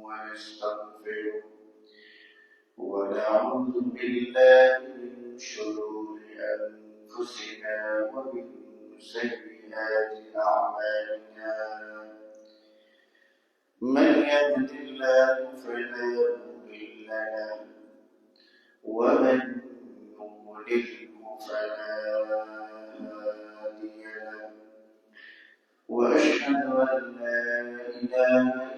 ونستغفره. ونعوذ بالله من شرور أنفسنا ومن سيئات أعمالنا. من يهد الله فلا مضل له ومن يضلله فلا هادي له. وأشهد أن لا إله إلا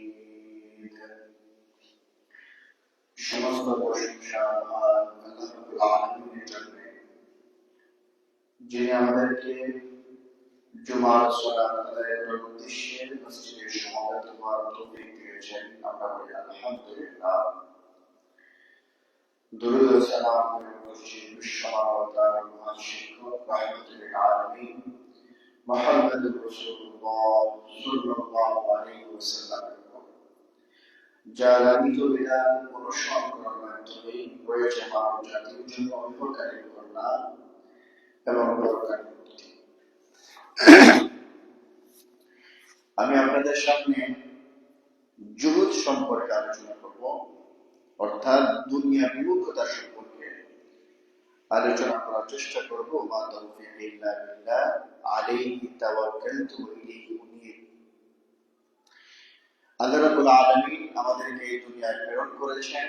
সমস্ত প্রশংসা আর আল্লাহ জন্য যিনি আমাদেরকে জুমার সালাত আদায় করার উদ্দেশ্যে মসজিদে সমাবেত হওয়ার তৌফিক দিয়েছেন, আমরা বলি আলহামদুলিল্লাহ। দরুদ ও সালাম করে বিশ্বমানবতার মহান শিক্ষক, রাহমাতুল আলামিন, মুহাম্মদুর রাসূলুল্লাহ সাল্লাল্লাহু আলাইহি ওয়াসাল্লামের যার বিধান মাধ্যমে মানব জাতির জন্য কল্যাণ এবং মুক্তি আমি আপনাদের সামনে জুহুদ সম্পর্কে আলোচনা করব, অর্থাৎ দুনিয়া বিমুখতা সম্পর্কে আলোচনা করার চেষ্টা করব। মা তৌফিক ইল্লা আল্লাহ রাব্বুল আলামিন আমাদেরকে এই দুনিয়ায় প্রেরণ করেছেন,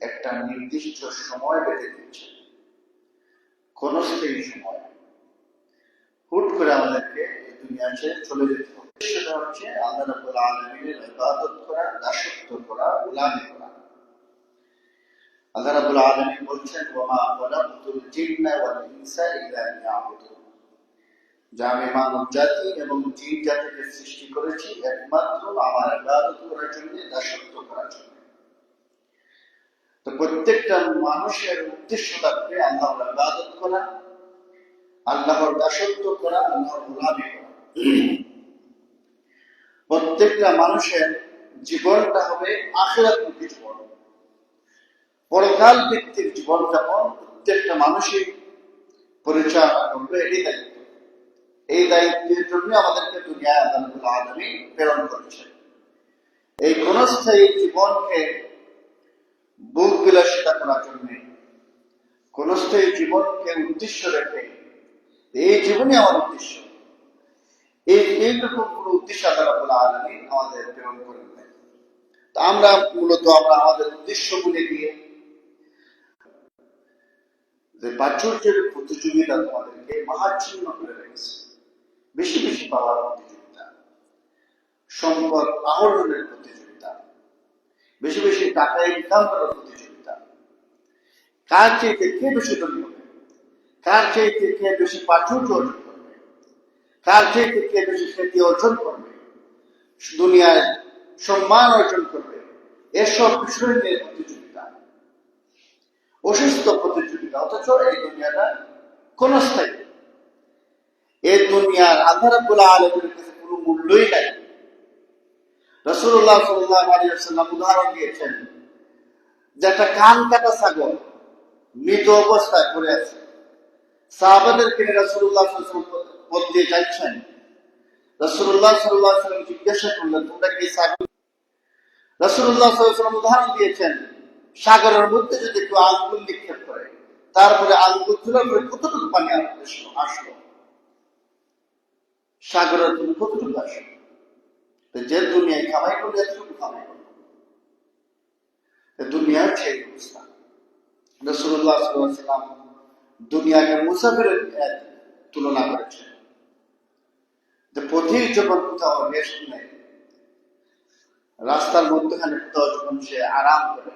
একটা নির্দিষ্ট সময় বেঁধে দিয়েছেন। কোন সেই সময়? হুট করে আমাদেরকে এই দুনিয়া ছেড়ে চলে যেতে হবে। সেটা হচ্ছে আলামিনের ইবাদত করা, দাসত্ব করা, গোলামি করা। আল্লাহ রাব্বুল আলামিন বলছেন, ওয়া মা খালাকতুল জিন্না ওয়াল ইনসা লিয়াবুদুন। যা আমি মানব জাতি এবং জিন জাতিকে সৃষ্টি করেছি একমাত্র আমার ইবাদত করার জন্য, দাসত্ব করার জন্য। তো প্রত্যেকটা মানুষের উদ্দেশ্য থাকবে আল্লাহর ইবাদত করা, আল্লাহর দাসত্ব করা, আল্লাহর গোলামি করা। প্রত্যেকটা মানুষের জীবনটা হবে আখেরাতমুখী জীবন। পরকাল ভিত্তিক জীবনযাপন প্রত্যেকটা মানুষই পরিচালনা করবে, এটাই এই দায়িত্বের জন্য আমাদেরকে দুনিয়ায় আল্লাহ আলমী প্রেরণ করেছে এই ক্ষণস্থায়ী জীবনকে বুক বিলাসিতা করার জন্য, ক্ষণস্থায়ী জীবনকে উদ্দেশ্য রেখে, এই জীবনই আমার উদ্দেশ্য। এই এইরকম কোন উদ্দেশ্য আল্লাহ আলমী আমাদের প্রেরণ করেন তা আমরা মূলত আমরা আমাদের উদ্দেশ্য বলে দিয়ে যে প্রাচুর্যের প্রতিযোগিতা তোমাদেরকে মহাচ্ছিন্ন করে রেখেছে। বেশি বেশি পাওয়ার প্রতিযোগিতা, সম্পদ আহরণের প্রতিযোগিতা, বেশি বেশি টাকা ইনকাম করার প্রতিযোগিতা। কার চাইতে কে বেশি ধনী হবে? কার চাইতে কে বেশি প্রাচুর্য অর্জন করবে? কার চাইতে কে বেশি খ্যাতি অর্জন করবে? দুনিয়ায় সম্মান অর্জন করবে? এসব বিষয় নিয়ে প্রতিযোগিতা। অসুস্থ প্রতিযোগিতা, অথচ এই দুনিয়াটা ক্ষণস্থায়ী। এই দুনিয়ার আলমের কাছে কোনো মূল্যই নাই। রসুল্লাহ সাল্লাহ আলিয়াল্লাম উদাহরণ দিয়েছেন যে একটা কান কাটা ছাগল মৃত অবস্থায় পড়ে আছে। রসুল্লাহ দিয়ে যাচ্ছেন রসুল্লাহ সাল্লাহ সাল্লাম জিজ্ঞাসা করলেন, তোমরা কি ছাগল? রসুল্লাহ সাল্লাম উদাহরণ দিয়েছেন, সাগরের মধ্যে যদি কেউ আঙ্গুল নিক্ষেপ করে, তারপরে আঙ্গুল পরে কতটুকু পানি আসলো? সাগরের তুমি কতটুকু আসলো তো যে দুনিয়ায় কামাই করলে এতটুকু কামাই করল দুনিয়ার সেই অবস্থা। রসুল্লাহ সাল্লাম দুনিয়াকে মুসাফিরের তুলনা করেছেন। যে পথিক যখন কোথাও রেস্ট নেয় রাস্তার মধ্যখানে কোথাও যখন সে আরাম করে,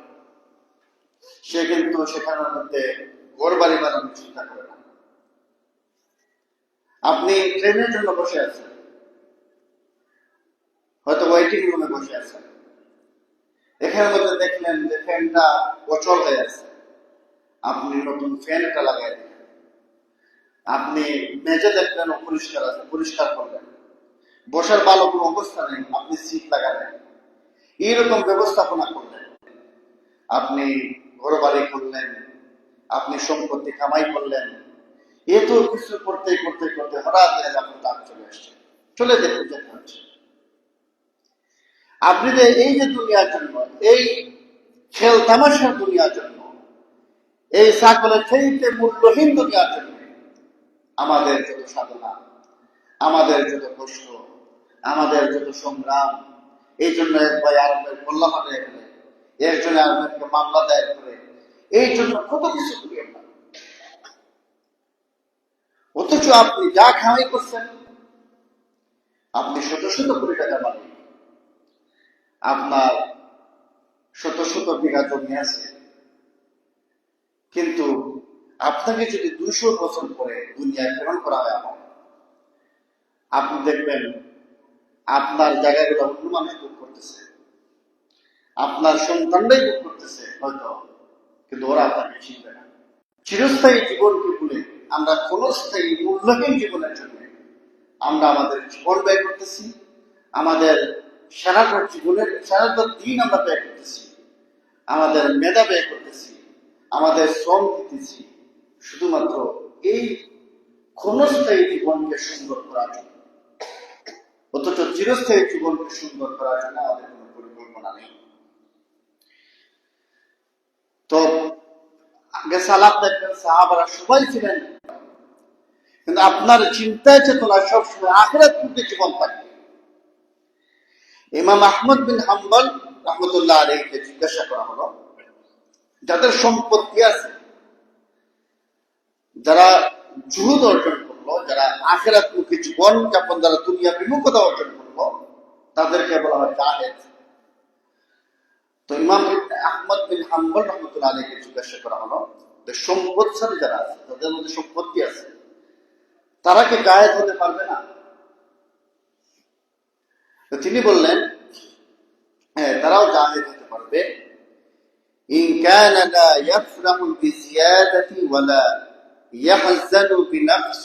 সে কিন্তু সেখানের মধ্যে ঘর বাড়ি বানানোর চিন্তা করে না। আপনি ট্রেনের জন্য বসে আছেন। হয়তো ওয়েটিং রুমে বসে আছেন। এখানের মধ্যে দেখলেন যে ফ্যানটা অচল হয়ে আছে। আপনি নতুন ফ্যান একটা লাগাই দিলেন। আপনি মেজে দেখলেন পরিষ্কার আছে, পরিষ্কার করলেন। বসার ভালো কোনো অবস্থা নেই, আপনি সিট লাগালেন। এইরকম ব্যবস্থাপনা করলেন। আপনি ঘর বাড়ি করলেন, আপনি সম্পত্তি কামাই করলেন এ তো কিছু করতে করতে করতে হঠাৎ আপনার দাম চলে আসছে। চলে যেতে যেতে হচ্ছে। আপনি যে এই যে দুনিয়ার জন্য, এই খেল তামাশার দুনিয়ার জন্য, এই সাকলের সেইতে মূল্যহীন দুনিয়ার জন্য, আমাদের যত সাধনা, আমাদের যত কষ্ট, আমাদের যত সংগ্রাম, এই জন্য এক ভাই আরবের মাঠে গেলে একজনে আরবেরকে মামলা দায়ের করে, এই জন্য কত কিছু করি আমরা অথচ আপনি যা খামাই করছেন, আপনি শত শত কোটি টাকা মালিক আপনার শত শত বিঘা জমি আছে। কিন্তু আপনাকে যদি দুইশো বছর পরে দুনিয়ায় প্রেরণ করা হয় আমার, আপনি দেখবেন আপনার জায়গাগুলো অন্য মানুষ ভোগ করতেছে। আপনার সন্তানরাই ভোগ করতেছে হয়তো, কিন্তু ওরা আপনাকে চিনবে না। চিরস্থায়ী জীবনকে ভুলে আমরা ক্ষণস্থায়ী মূল্যহীন জীবনের জন্য। আমরা আমাদের জীবন ব্যয় করতেছি। আমাদের সারাটা জীবনের সারাটা দিন আমরা ব্যয় করতেছি। আমাদের মেধা ব্যয় করতেছি। আমাদের শ্রম দিতেছি। শুধুমাত্র এই ক্ষণস্থায়ী জীবনকে সুন্দর করার জন্য। অথচ চিরস্থায়ী জীবনকে সুন্দর করার জন্য আমাদের কোনো পরিকল্পনা নেই। তো আগে সালাদ দেখবেন, সাহাবারা সবাই ছিলেন। কিন্তু আপনার চিন্তায় চেতনা সবসময় আখেরাত মুখে জীবন থাকবে ইমাম আহমদ বিন হাম্বল রহমতুল্লাহ আলীকে জিজ্ঞাসা করা হলো, যাদের সম্পত্তি আছে, যারা জুহুদ অর্জন করল, যারা আখেরাত মুখী জীবন যাপন যারা দুনিয়া বিমুখতা অর্জন করল, তাদেরকে বলা হয় জাহেদ। তো ইমাম ইবনে আহমদ বিন হাম্বল রহমতুল্লাহ আলীকে জিজ্ঞাসা করা হলো যে সম্পদশালী যারা আছে তাদের মধ্যে সম্পত্তি আছে তারা কি গায়েব হতে পারবে না তো তিনি বললেন হ্যাঁ তারাও জাহেদ হতে পারবে إن كان لا يفرح بزيادة ولا يحزن بنقص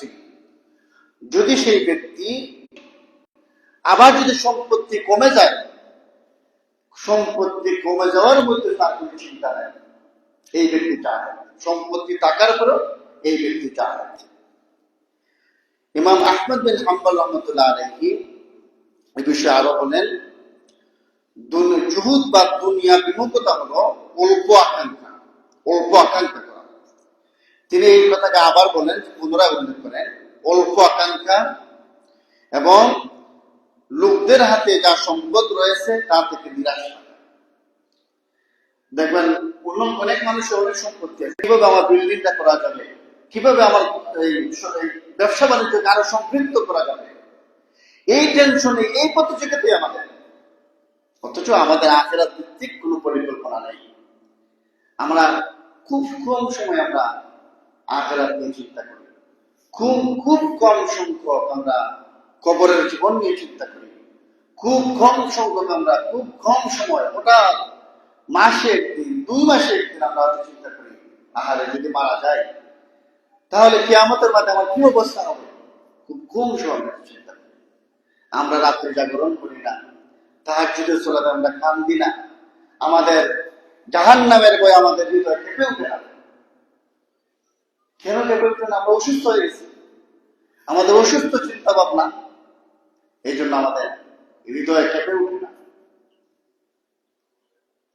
যদি সেই ব্যক্তি আবার যদি সম্পত্তি কমে যায় সম্পত্তি কমে যাওয়ার মধ্যে তার কোনো চিন্তা নেই। এই ব্যক্তি চায় সম্পত্তি টাকার পরেও এই ব্যক্তি চায় ইমাম আহমদ বিন হাম্বল রহমতুল্লাহ আলহী এই বিষয়ে আরও বলেন জুহুদ বা দুনিয়া বিমুখতা হলো অল্প আকাঙ্ক্ষা অল্প আকাঙ্ক্ষা করা। তিনি এই কথাকে আবার বলেন পুনরায় উল্লেখ করেন, অল্প আকাঙ্ক্ষা এবং লোকদের হাতে যা সম্পদ রয়েছে তা থেকে নিরাশ দেখবেন অনেক মানুষের অনেক সম্পত্তি আছে কীভাবে আমার বিল্ডিংটা করা যাবে? কীভাবে আমার ব্যবসা বাণিজ্যকে আরও সম্পৃক্ত করা যাবে? এই টেনশনে এই প্রতিযোগিতাই আমাদের। অথচ আমাদের আখেরাত ভিত্তিক কোনো পরিকল্পনা নেই। আমরা খুব কম সময় আমরা আখেরাত নিয়ে চিন্তা করি। খুব খুব কম সংখ্যক আমরা কবরের জীবন নিয়ে চিন্তা করি। খুব কম সংখ্যক আমরা, খুব কম সময়, হঠাৎ মাসে একদিন দুই মাসে একদিন আমরা চিন্তা করি, আহারে যদি মারা যায়, তাহলে কি আমাদের মাঝে আমার কি অবস্থা হবে? খুব কম সময় চিন্তা করি। আমরা রাত্রে জাগরণ করি না তাহার যদি চলে আমরা কান্দি না, আমাদের জাহান নামের বই আমাদের হৃদয় কেঁপে উঠে না। কেন কেঁপে উঠে না? আমরা অসুস্থ হয়ে গেছি। আমাদের অসুস্থ চিন্তা ভাবনা এই জন্য আমাদের হৃদয় কেঁপে উঠে না।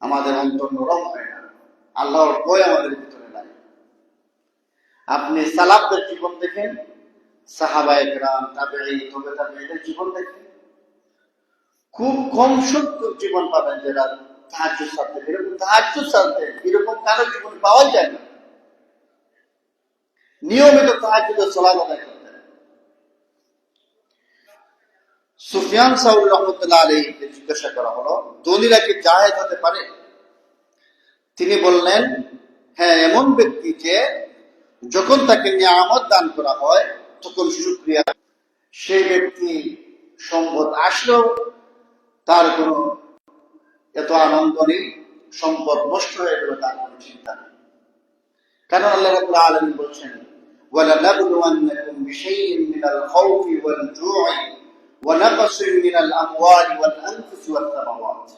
আমাদের অন্তর নরম হয় না। আল্লাহর ভয় আমাদের ভিতরে নাই। আপনি সালাফদের জীবন দেখেন, সাহাবায়ে গ্রাম তাবেঈ, তবে তাবেঈদের জীবন দেখেন। খুব কম সংখ্যক জীবন পাবেন যারা তাহাজ্জুদ সাথে এরকম তাহাজ্জুদ সাথে এরকম কারও জীবন পাওয়াই যায় না। নিয়মিত তাহাজ্জুদের সালাত আদায় সুফিয়ান সাউল রহমতুল্লাহ আলীকে জিজ্ঞাসা করা হলো দলিরা কি জাহেদ হতে পারে তিনি বললেন হ্যাঁ এমন ব্যক্তি যে যখন তাকে নিয়ামত দান করা হয় তখন সুক্রিয়া সেই ব্যক্তি সম্পদ আসলেও তার কোনো এত আনন্দ নেই সম্পদ নষ্ট হয়ে গেল তার কোনো চিন্তা নেই কারণ আল্লাহ রাবুল আলমী বলছেন وَلَنَبْلُوَنَّكُمْ بِشَيْءٍ مِّنَ الْخَوْفِ وَالْجُوعِ ونقص من الأموال والأنفس والثمرات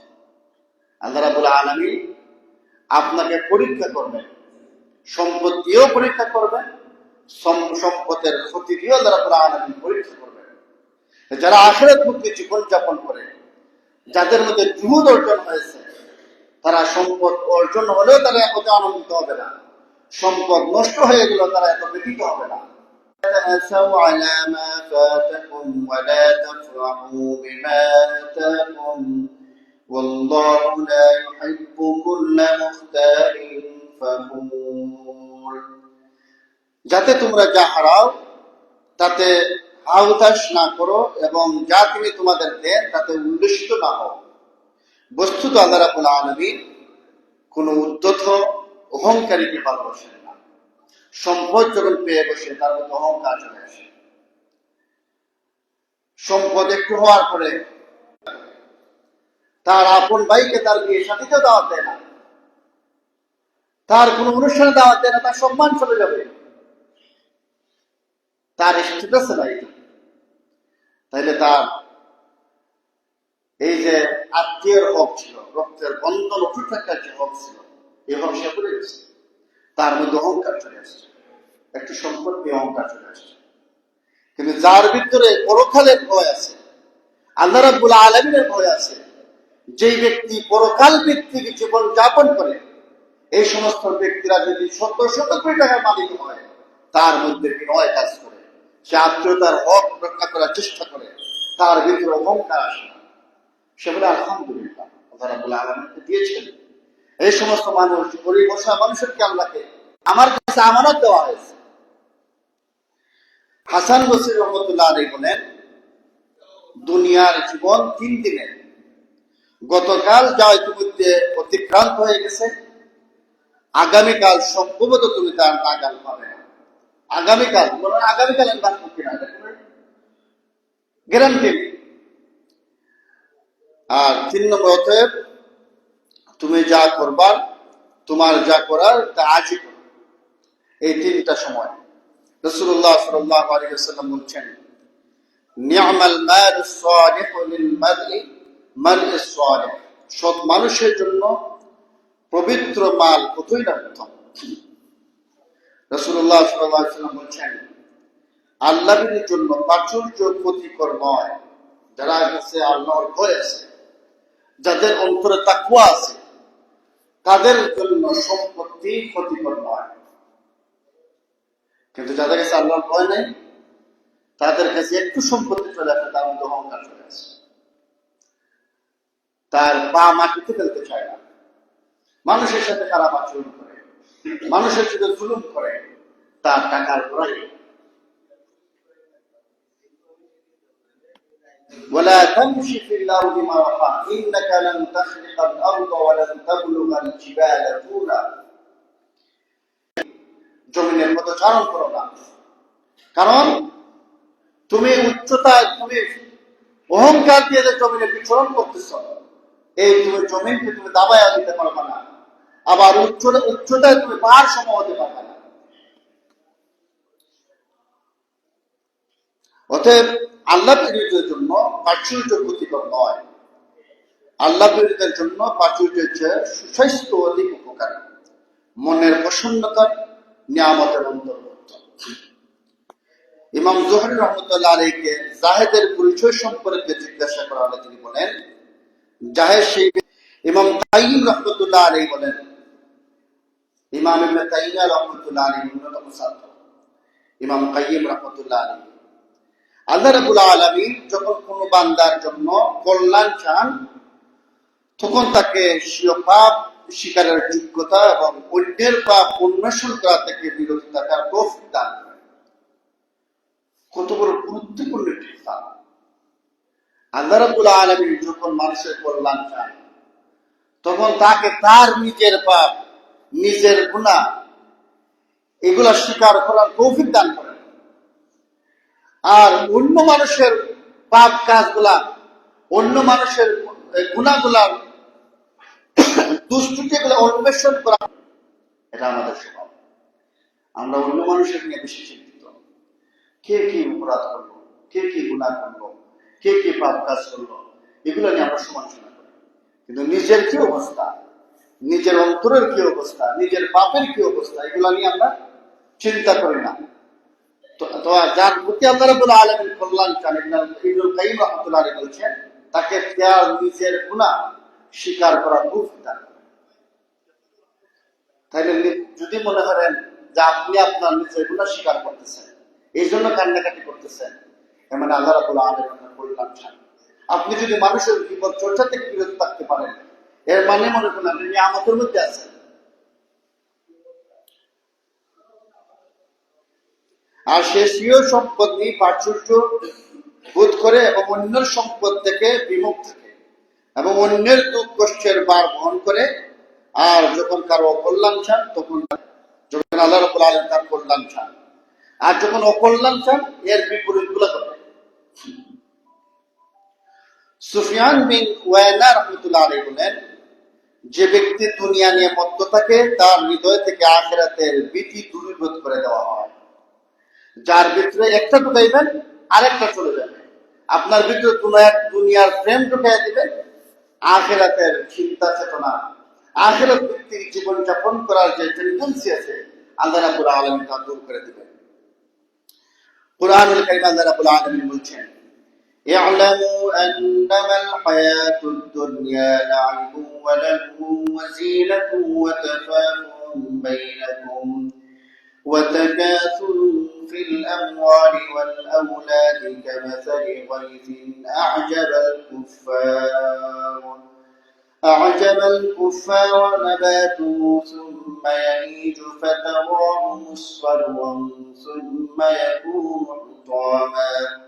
আল্লাহ রাবুল আলমী আপনাকে পরীক্ষা করবেন সম্পদ দিয়েও পরীক্ষা করবেন সম- সম্পদের ক্ষতি দিয়েও আল্লাহ রাবুল আলমী পরীক্ষা করবেন যারা আখেরাত মুক্তি জীবনযাপন করে যাদের মধ্যে জুহুদ অর্জন হয়েছে তারা সম্পদ অর্জন হলেও তারা এত আনন্দিত হবে না সম্পদ নষ্ট হয়ে গেলেও তারা এত ব্যতীত হবে না تأسوا على ما فاتكم ولا تفرحوا بما آتاكم والله لا يحب كل مختال فخور যাতে তোমরা যা হারাও তাতে হাউতাস না করো এবং যা তিনি তোমাদের দেন তাতে উল্লসিত না হও বস্তুত আল্লাহ রাবুল আলমী কোন উদ্যত অহংকারীকে ভালোবাসেন না সম্পদ যখন পেয়ে বসে, তার মধ্যে অহংকার চলে আসে। সম্পদ একটু হওয়ার পরে তার আপন ভাইকে তার বিয়ে সাথীতেও দাওয়াত দেয় না। তার কোন অনুষ্ঠানে দাওয়াত দেয় না, তার সম্মান চলে যাবে। তার স্ট্যাটাস নাই তাইলে তার এই যে আত্মীয়ের হক ছিল, রক্তের বন্ধন অটুট থাকার যে হক ছিল এই হক সে ভুলে গেছে। তার মধ্যে অহংকার চলে আসছে একটি সম্পত্তি অহংকার চলে আসছে কিন্তু যার ভিতরে পরকালের ভয় আছে, আল্লাহ রাব্বুল আলমিনের ভয় আছে, যেই ব্যক্তি পরকাল ভিত্তিক জীবন যাপন করে, এই সমস্ত ব্যক্তিরা যদি শত শত কোটি টাকার মালিক হয়, তার মধ্যে বিনয় কাজ করে। সে আত্মীয়তার হক রক্ষা করার চেষ্টা করে, তার ভিতরে অহংকার আসে না। সে বলে, আলহামদুলিল্লাহ, আল্লাহ রাব্বুল আলমীকে দিয়েছেন। এই সমস্ত মানুষ, গরিব বসা মানুষেরকে আল্লাহকে আমার কাছে আমানত দেওয়া হয়েছে। হাসান বসির রহমতুল্লাহ বলেন, দুনিয়ার জীবন তিন দিনের। গতকাল যা ইতিমধ্যে অতিক্রান্ত হয়ে গেছে। আগামীকাল সম্ভবত তুমি তার নাগাল পাবে। আগামীকাল আগামীকাল বাঁচবো কিনা গ্যারান্টি। আর তিন নম্বর অতএব তুমি যা করবার, তোমার যা করার, তা আজই এই তিনটা সময়। রসুল্লাহ সাল্লাহ বলছেন, নিয়ামাল সালিহ সৎ মানুষের জন্য পবিত্র মাল কতই না রসুল্লাহ সাল্লাহ সাল্লাম বলছেন, আল্লাহর জন্য প্রাচুর্য ক্ষতিকর নয়। যারা কাছে আল্লাহর ভয় আছে। যাদের অন্তরে তাকুয়া আছে তাদের জন্য সম্পত্তি ক্ষতিকর নয়। কিন্তু যাদের কাছে আল্লাহর ভয় নেই, তাদের কাছে একটু সম্পত্তি চলে আসে, তার মধ্যে অহংকার চলে আসে। তার পা মাটিতে ফেলতে চায় না। মানুষের সাথে খারাপ আচরণ করে, মানুষের সাথে জুলুম করে, তার টাকার ঘোরাই ولا تمشي في الأرض مرحا إنك لن تخلق الأرض ولن تبلغ الجبال طولا জমিনের মতো চারণ করো না কারণ তুমি উচ্চতা তুমি অহংকার দিয়ে যে জমিনে বিচরণ করতেছ এই তুমি জমিনকে তুমি দাবায়া দিতে পারবে না আবার উচ্চতা উচ্চতায় তুমি পাহাড় সম হতে পারবে না অতএব আল্লাহ প্রেরিতের জন্য প্রাচুর্য ক্ষতিকর নয়। আল্লাহ প্রেরিতের জন্য প্রাচুর্য হচ্ছে সুস্বাস্থ্য অধিক উপকারী। মনের প্রসন্নতার নিয়ামতের অন্তর্ভুক্ত ইমাম জোহরি রহমতুল্লাহ আলীকে জাহেদের পরিচয় সম্পর্কে জিজ্ঞাসা করা হলে তিনি বলেন, জাহেদ সেই ইমাম তাইম রহমতুল্লাহ আলী বলেন, ইমাম ইবনে তাইমিয়া রহমতুল্লাহ আলী অন্যতম ছাত্র। ইমাম কাইম রহমতুল্লাহ আলী আল্লাহ রাবুল আলমী যখন কোনো বান্দার জন্য কল্যাণ চান, তখন তাকে পাপ স্বীকারের যোগ্যতা এবং অন্যের পাপ অন্বেষণ করা থেকে বিরত থাকার তৌফিক দান কত বড় গুরুত্বপূর্ণ একটি স্থান আল্লাহ রাবুল আলমী যখন মানুষের কল্যাণ চান, তখন তাকে তার নিজের পাপ, নিজের গুণা এগুলা স্বীকার করার তৌফিক দান করেন আর অন্য মানুষের পাপ কাজগুলা, অন্য মানুষের গুণাগুলা দুষ্কৃতিগুলো অন্বেষণ করা, এটা আমাদের স্বভাব। আমরা অন্য মানুষের নিয়ে বেশি চিন্তিত। কে কি অপরাধ করল? কে কি গুণা করল? কে কি পাপ কাজ করল? এগুলো নিয়ে আমরা সমালোচনা করি। কিন্তু নিজের কি অবস্থা? নিজের অন্তরের কি অবস্থা? নিজের পাপের কি অবস্থা? এগুলো নিয়ে আমরা চিন্তা করি না। যার প্রতি আল্লাহ রাব্বুল আলামিন কল্যাণ চান কাইয়িম রাহমাতুল্লাহ বলছেন, তাকে নিজের গুনাহ স্বীকার করা দান যদি মনে করেন যে আপনি আপনার নিজের গুনাহ স্বীকার করতেছেন, এই জন্য কান্নাকাটি করতেছেন এর মানে আল্লাহ রাব্বুল আলামিন আপনার কল্যাণ চান। আপনি যদি মানুষের বিপদ চর্চা থেকে বিরত থাকতে পারেন, এর মানে মনে করেন আপনি আমাদের মধ্যে আছেন। আর সে স্বীয় সম্পদ নিয়ে প্রাচুর্য বোধ করে এবং অন্যের সম্পদ থেকে বিমুখ থাকে এবং অন্যের দুঃখ কষ্টের বার বহন করে। আর যখন কারও অকল্যাণ চান, তখন যখন আল্লাহ আলম তার কল্যাণ চান। আর যখন অকল্যাণ চান, এর বিপরীতগুলো করে সুফিয়ান বিন ওয়ানা রহমতুল্লাহ আলী বলেন, যে ব্যক্তি দুনিয়া নিয়ে মত্ত থাকে, তার হৃদয় থেকে আখেরাতের ভীতি দূরীভূত করে দেওয়া হয়। যার ভিতরে একটা ঢুকাইবেন আরেকটা চলে যাবে আপনার ভিতরে কোন এক দুনিয়ার প্রেম ঢুকাই দিবেন আখেরাতের চিন্তা চেতনা আখেরাত ভিত্তিক জীবন যাপন করার যে টেন্ডেন্সি আছে আল্লাহ রাবুল আলমী তা দূর করে দিবেন কোরআনুল কারীম আল্লাহ রাবুল আলমী বলছেন اعلموا أنما الحياة الدنيا لعب ولهو وزينة وتفاخر بينكم وتكاثر في الأموال والأولاد كمثل غيث أعجب الكفار. أعجب الكفار نباته ثم يهيج فتراه مصفرا ثم يكون حطاما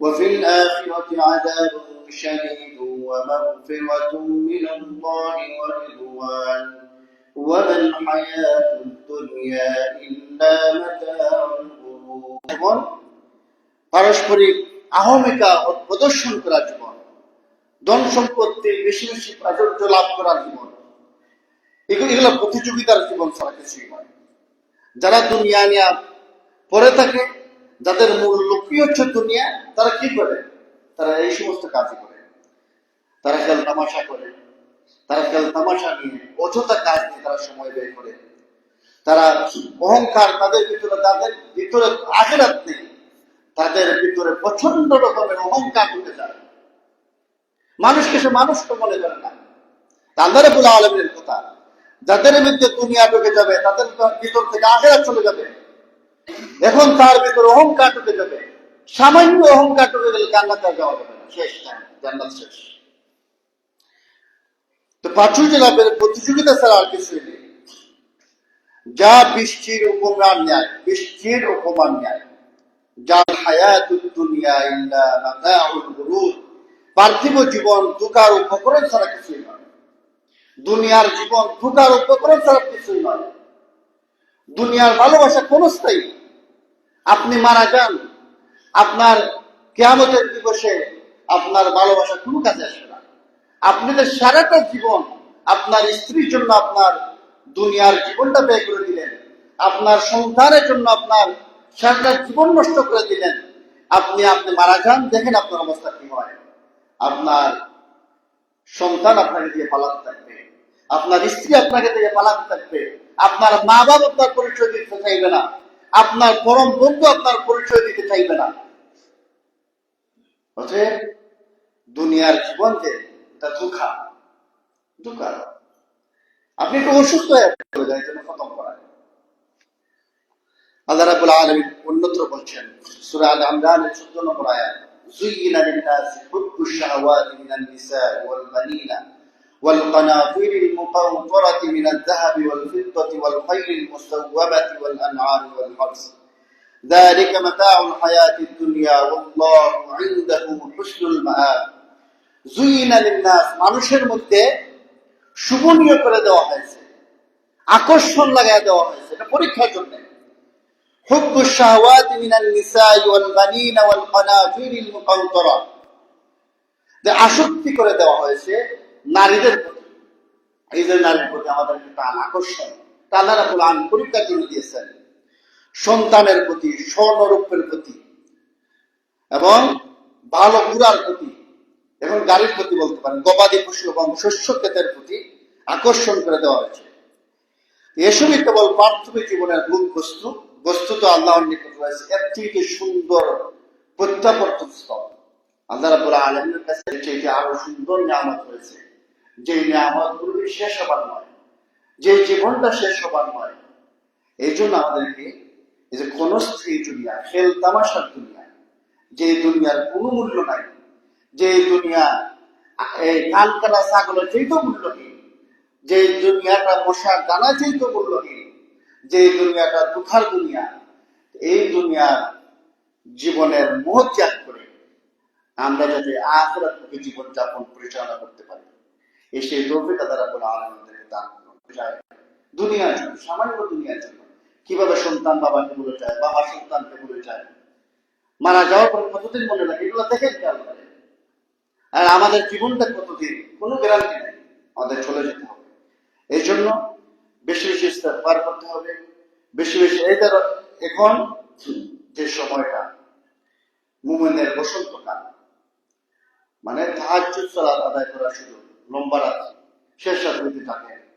وفي الآخرة عذاب شديد ومغفرة من الله ورضوان. وما الحياة الدنيا إلا متاع الغرور জীবন পারস্পরিক আহমিকা ও প্রদর্শন করা জীবন ধন সম্পত্তি বেশি বেশি প্রাচুর্য লাভ করার জীবন এগুলো এগুলো প্রতিযোগিতার জীবন ছাড়া কিছুই নয় যারা দুনিয়া নিয়ে পড়ে থাকে যাদের মূল লক্ষ্য হচ্ছে দুনিয়া তারা কি করে তারা এই সমস্ত কাজ করে তারা খেল তামাশা করে তারা খেল তামাশা নিয়ে, অযথা কাজ নিয়ে তারা সময় ব্যয় করে। তারা অহংকার তাদের ভিতরে তাদের ভিতরে আখেরাত নেই তাদের ভিতরে প্রচণ্ড রকমের অহংকার ঢুকে যায়। মানুষকে সে মানুষ তো মনে করে না। আল্লাহ রাব্বুল আলমের কথা, যাদের মধ্যে দুনিয়া ঢুকে যাবে, তাদের ভিতর থেকে আখেরাত চলে যাবে। এখন তার ভিতরে অহংকার ঢুকে যাবে। সামান্য অহংকার ঢুকে গেলে জান্নাত যাওয়া যাবে না। শেষ জান্নাত শেষ। তো প্রাচুর্য লাভের প্রতিযোগিতা ছাড়া আর কিছুই নেই। যা বৃষ্টির উপমান ন্যায়, বৃষ্টির উপমান ন্যায়। যার হায়াতুদ দুনিয়া ইল্লা মাতাউল গুরুর পার্থিব জীবন দুকার উপকরণ ছাড়া কিছুই নয়। দুনিয়ার জীবন দুকার উপকরণ ছাড়া কিছুই নয়। দুনিয়ার ভালোবাসা ক্ষণস্থায়ী আপনি মারা যান, আপনার কেয়ামতের দিবসে আপনার ভালোবাসা কোনো কাজে আসবে আপনি সারাটা জীবন আপনার স্ত্রীর জন্য আপনার দুনিয়ার জীবনটা ব্যয় করে দিলেন। আপনার সন্তানের জন্য আপনার সারাটা জীবন নষ্ট করে দিলেন। আপনি আপনি মারা যান, দেখেন আপনার অবস্থা কি হয়। আপনার সন্তান আপনাকে দিয়ে পালাতে থাকবে। আপনার স্ত্রী আপনাকে দিয়ে পালাতে থাকবে। আপনার মা বাবা আপনার পরিচয় দিতে চাইবে না। আপনার পরম বন্ধু আপনার পরিচয় দিতে চাইবে না। দুনিয়ার জীবন যে এটা দুঃখা দুঃখা আপনি একটু অসুস্থ হয়ে পড়ে যায় জন্য খতম করা আল্লাহ রাবুল আলমী অন্যত্র বলছেন সূরা আল ইমরানের 14 নম্বর আয়াত زين للناس حب الشهوات من النساء والبنين والقناطير المقنطرة من الذهب والفضة والخيل المسومة والأنعام والحرث ذلك متاع الحياة الدنيا والله عنده حسن المآب زين للناس মানুষের মধ্যে শুভনীয় করে দেওয়া হয়েছে আকর্ষণ লাগায় দেওয়া হয়েছে এটা পরীক্ষার জন্য حب الشهوات من النساء والبنين والقناطير المقنطرة যে আসক্তি করে দেওয়া হয়েছে নারীদের প্রতি এই যে নারীর প্রতি আমাদের একটা টান আকর্ষণ তা আল্লাহ রাবুল আলামিন পরীক্ষার জন্য দিয়েছেন সন্তানের প্রতি স্বর্ণরূপের প্রতি এবং ভালো ঘুরার প্রতি এবং গাড়ির প্রতি বলতে পারেন, গবাদি পশু এবং শস্য ক্ষেতের প্রতি আকর্ষণ করে দেওয়া হয়েছে। এসবই কেবল পার্থিব জীবনের মূল বস্তু বস্তু তো আল্লাহর নিকট রয়েছে এর থেকে সুন্দর প্রত্যাবর্তন স্থল। আল্লাহ রাবুল আলমের কাছে চাইতে আরও সুন্দর নিয়ামত রয়েছে। যে নিয়ামতগুলো শেষ হবার নয় যে জীবনটা শেষ হবার নয়, এই জন্য আমাদেরকে এই যে কোন স্ত্রী দুনিয়া খেল তামাশার দুনিয়া যে দুনিয়ার কোনো মূল্য নাই যে দুনিয়া, এই কান কাটা ছাগলের চাইতেও মূল্যহীন যে দুনিয়াটা মশার দানা চাইতেও মূল্যহীন যে দুনিয়াটা দুঃখার দুনিয়া, এই দুনিয়ার জীবনের মোহ ত্যাগ করে আমরা যাতে আখরাত মুখী জীবন যাপন পরিচালনা করতে পারি। এই সেই দ্রব্যটা দ্বারা বলে আমাদেরকে দান দুনিয়ার জন্য, সামান্য দুনিয়ার জন্য। কীভাবে সন্তান বাবাকে বলে যায় বাবা সন্তানকে বলে যায়? মারা যাওয়ার পর কতদিন মনে লাগে এগুলো দেখেন খেয়াল করে আর আমাদের জীবনটা কতদিন? কোনো গ্যারান্টি নেই। আমাদের চলে যেতে হবে। এই জন্য বেশি বেশি ইস্তেফার করতে হবে। বেশি বেশি এই ধরো, এখন যে সময়টা, মুমেনের বসন্তকাল মানে ধার্য সালাত আদায় করা শুরু, লম্বা রাত শেষ রাত থাকে